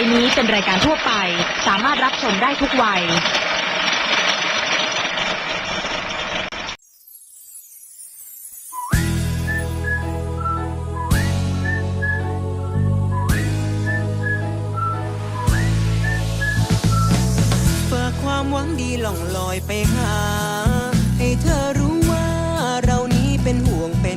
ไปนี้เป็นรายการทั่วไป สามารถรับชมได้ทุกวัย ฝากความหวังดีล่องลอยไปหา ให้เธอรู้ว่าเรานี้เป็นห่วงเป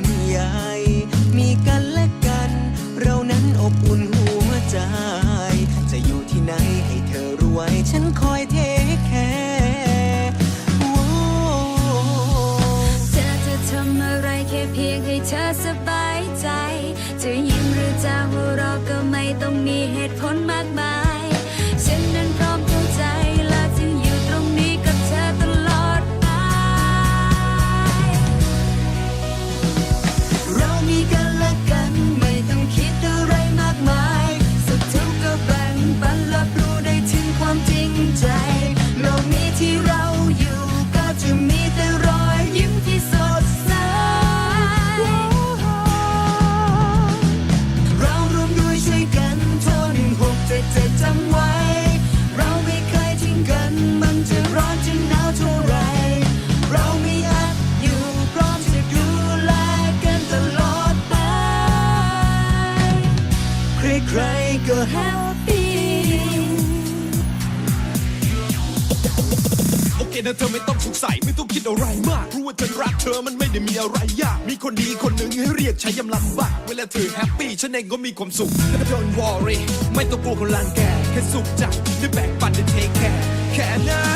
นะเธอไม่ต้องสงสัยไม่ต้องคิดอะไรมากรู้ว่าฉันรักเธอมันไม่ได้มีอะไรยาก มีคนดีคนหนึ่งให้เรียกใช้ยำลำบากเวลาเธอแฮปปี้ฉันเองก็มีความสุขและ don't worry ไม่ต้องกลัวคนลังแกแค่สุขใจได้แบ่งปันได้เทคแคร์แค่นั้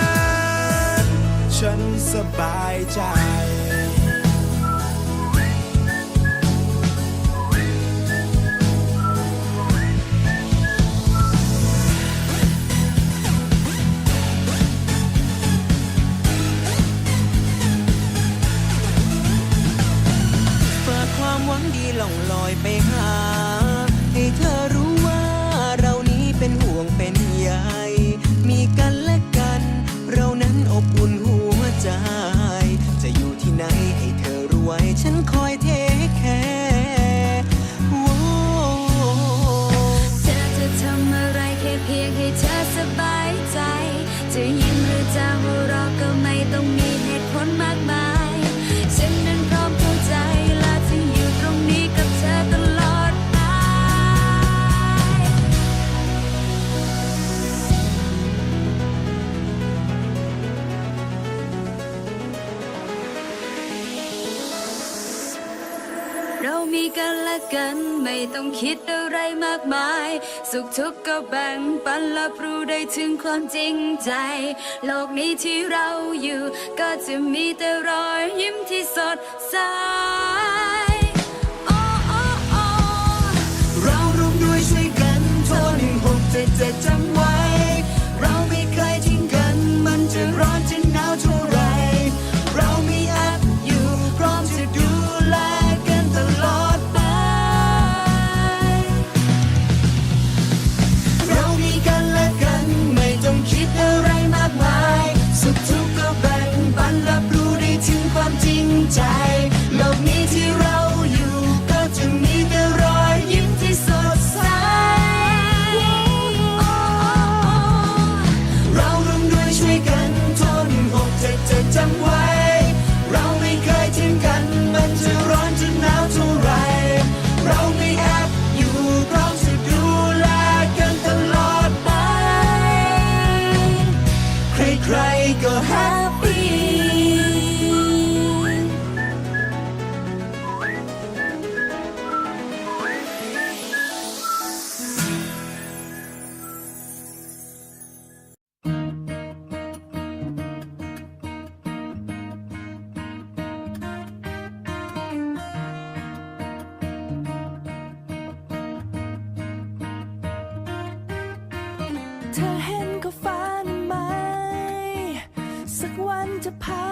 นฉันสบายใจ กัและกัน ไม่ต้องคิดอะไรมากมาย สุขทุกข์ก็แบ่งปันและรู้ได้ถึงความจริงใจ โลกนี้ที่เราอยู่ ก็จะมีแต่รอยยิ้มที่สดใสเราร่วมด้วยช่วยกันโทรหนึ่งหกเจ็ดเจ็ดจำ ก็แฮปปี้ The pass.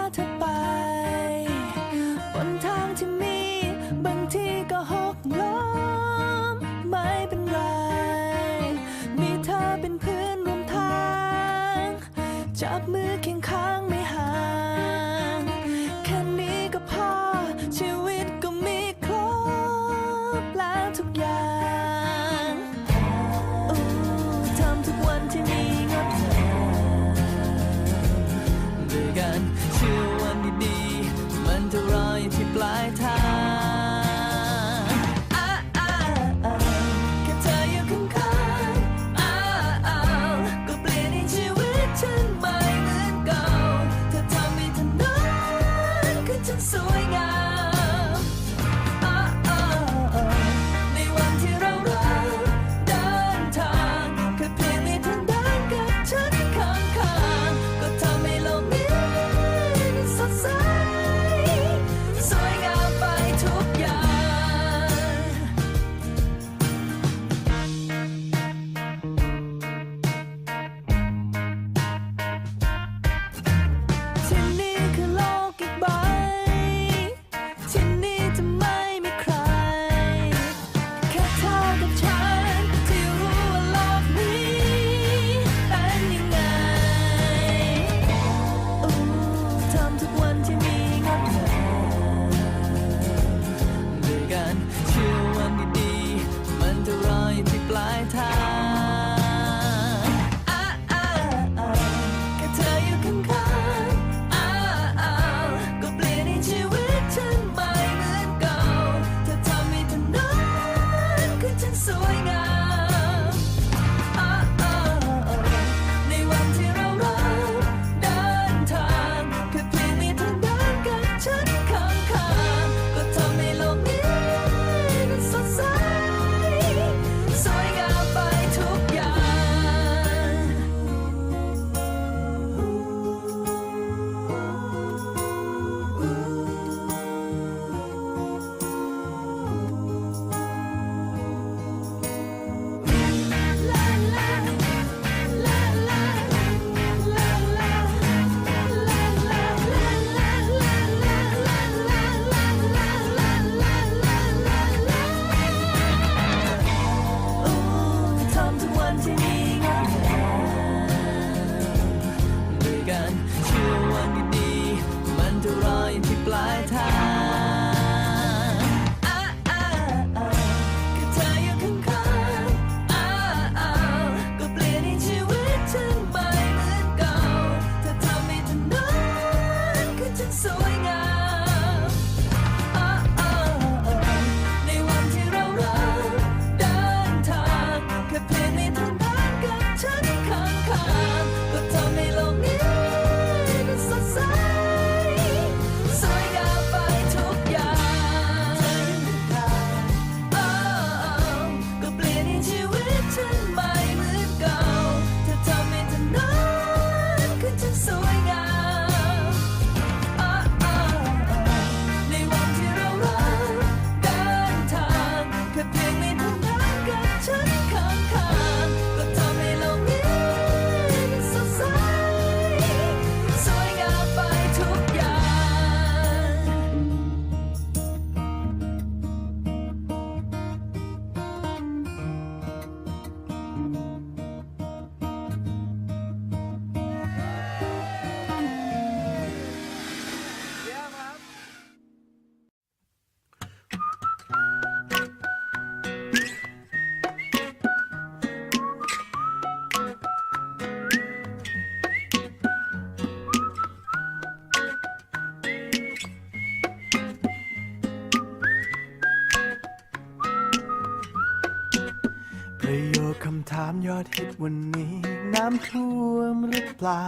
ามยอดฮิตวันนี้ น้ำท่วมหรือเปล่า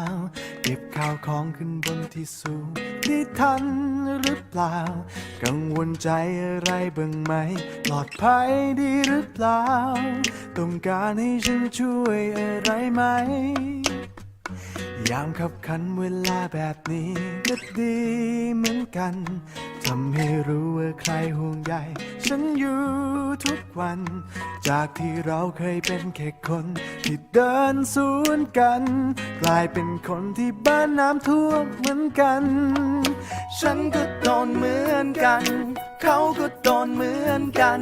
เก็บข้าวของขึ้นบนที่สูงที่ทันหรือเปล่า กังวลใจอะไรบ้างไหมปลอดภัยดีหรือเปล่า ต้องการให้ฉันช่วยอะไรไหม ยามขับขันเวลาแบบนี้ก็ดีเหมือนกัน ทำให้รู้ว่าใครห่วงใยฉันอยู่ทุกวัน จากที่เราเคยเป็นแค่คน ที่เดินสวนกัน กลายเป็นคนที่บ้านน้ำท่วมเหมือนกัน ฉันก็โดนเหมือนกัน เขาก็โดนเหมือนกัน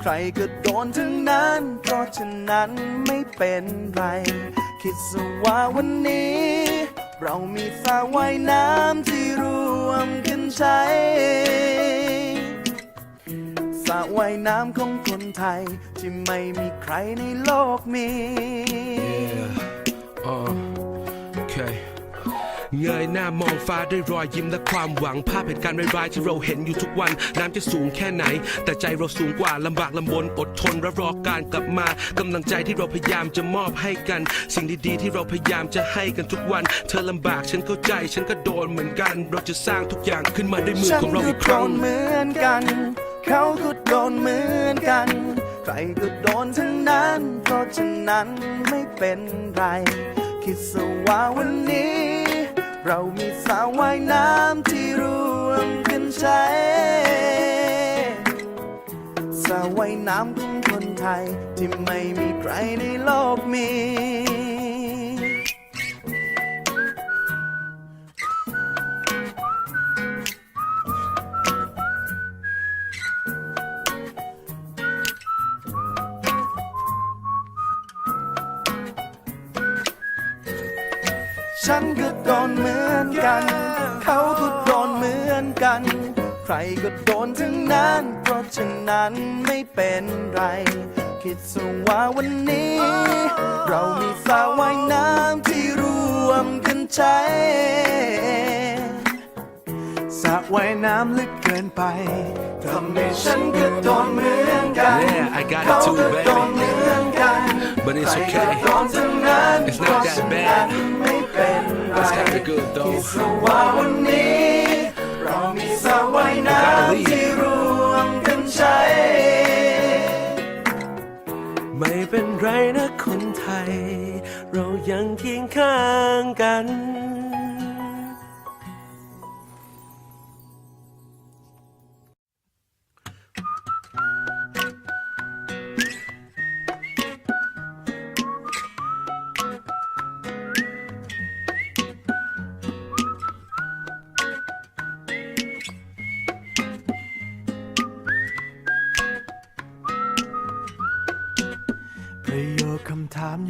ใครก็โดนทั้งนั้น เพราะฉะนั้นไม่เป็นไร คิดสว่าวันนี้ เรามีสระว่ายน้ำที่รวมกันใช้สระว่ายน้ำของคนไทย ที่ไม่มีใครในโลกมี Yeah. เงยหน้ามองฟ้าด้วยรอยยิ้มและความหวังภาพเหตุการณ์ร้ายๆที่เราเห็นอยู่ทุกวัน น้ำจะสูงแค่ไหน แต่ใจเราสูงกว่าลำบากลำบนอดทนและรอการกลับมากำลังใจที่เราพยายามจะมอบให้กัน สิ่งดีๆที่เราพยายามจะให้กันทุกวัน เธอลำบากฉันเข้าใจ ฉันก็โดนเหมือนกัน เราจะสร้างทุกอย่างขึ้นมาด้วยมือของเราอีกครั้งเหมือนกัน เขาก็โดนเหมือนกัน ใครก็โดนทั้งนั้น เพราะฉะนั้นไม่เป็นไร คิดซะว่าวันนี้ เรามีสาวว่ายน้ำที่รวมกันใช้สาวว่ายน้ำของคนไทย ที่ไม่มีใครในโลกมี ฉันก็โดนเหมือนกัน เขาก็โดนเหมือนกัน ใครก็โดนทั้งนั้น เพราะฉะนั้นไม่เป็นไร คิดซะว่าวันนี้ เรามีสระว่ายน้ำที่รวมกันใช้สระว่ายน้ำลึกเกินไปทำให้ฉันก็โดนเหมือนกัน Yeah, I got it เขา too, ก็ baby. but it's ใคร okay ก็โดน ทั้งนั้น It's not that เพราะฉะนั้น bad ไม่เป็นไร It's kinda good though คิดซะว่าวันนี้เรามีสระว่ายน้ gotta leave ำที่รวมกันใช้ ไม่เป็นไรนะคนไทย เรายังเคียงข้างกัน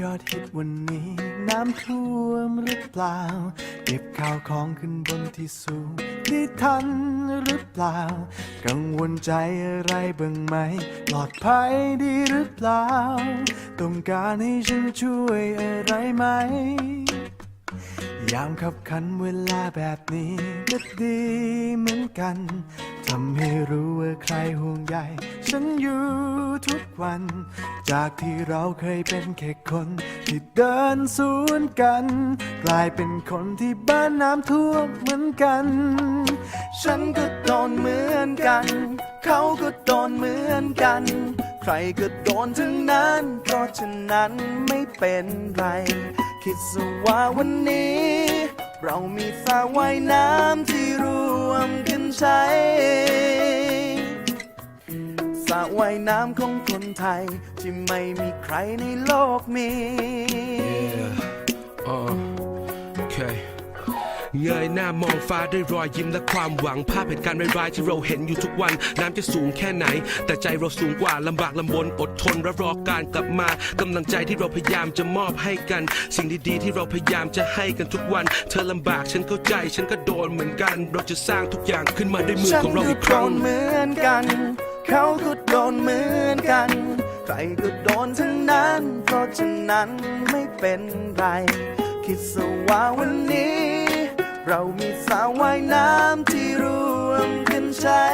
ยอดฮิตวันนี้ น้ำท่วมหรือเปล่า เก็บข้าวของขึ้นบนที่สูงได้ทันหรือเปล่า กังวลใจอะไรบ้างไหมปลอดภัยดีหรือเปล่า ต้องการให้ฉันช่วยอะไรไหม ยามขับขันเวลาแบบนี้ก็ดีเหมือนกัน ทำให้รู้ว่าใครห่วงใยฉันอยู่ทุกวัน จากที่เราเคยเป็นแค่คนที่เดินสวนกัน กลายเป็นคนที่บ้านน้ำท่วมเหมือนกัน ฉันก็โดนเหมือนกัน เขาก็โดนเหมือนกัน ใครก็โดนทั้งนั้น เพราะฉะนั้นไม่เป็นไร คิดสว่าวันนี้ เรามีสระว่ายน้ำที่รวมกันใช้สระว่ายน้ำของคนไทย ที่ไม่มีใครในโลกมี Yeah. Uh, okay. เงยหน้ามองฟ้าด้วยรอยยิ้มและความหวังภาพเหตุการณ์ร้ายๆที่เราเห็นอยู่ทุกวัน น้ำจะสูงแค่ไหน แต่ใจเราสูงกว่าลำบากลำบนอดทนและรอการกลับมากำลังใจที่เราพยายามจะมอบให้กัน สิ่งดีๆที่เราพยายามจะให้กันทุกวัน เธอลำบากฉันเข้าใจฉันก็โดนเหมือนกัน เราจะสร้างทุกอย่างขึ้นมาด้วยมือฉันของเราก็อีกคโดรั้งนเหมือนกัน เขาก็โดนเหมือนกันใครก็โดนทั้งนั้น เพราะฉะนั้นไม่เป็นไร คิดซะว่าวันนี้ เรามีสาวว่ายน้ำที่รวมกันใช้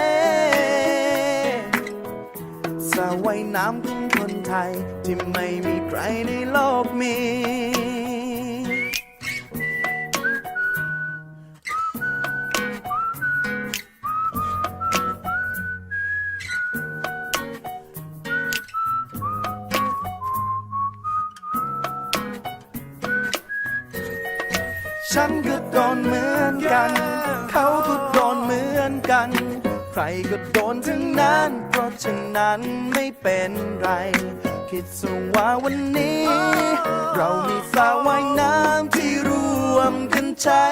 สาวว่ายน้ำของคนไทยที่ไม่มีใครในโลกมี ฉันก็โดนเหมือนกัน เขาก็โดนเหมือนกัน ใครก็โดนทั้งนั้น เพราะฉะนั้นไม่เป็นไร คิดสูงว่าวันนี้ เรามีสระว่ายน้ำที่รวมกันใช้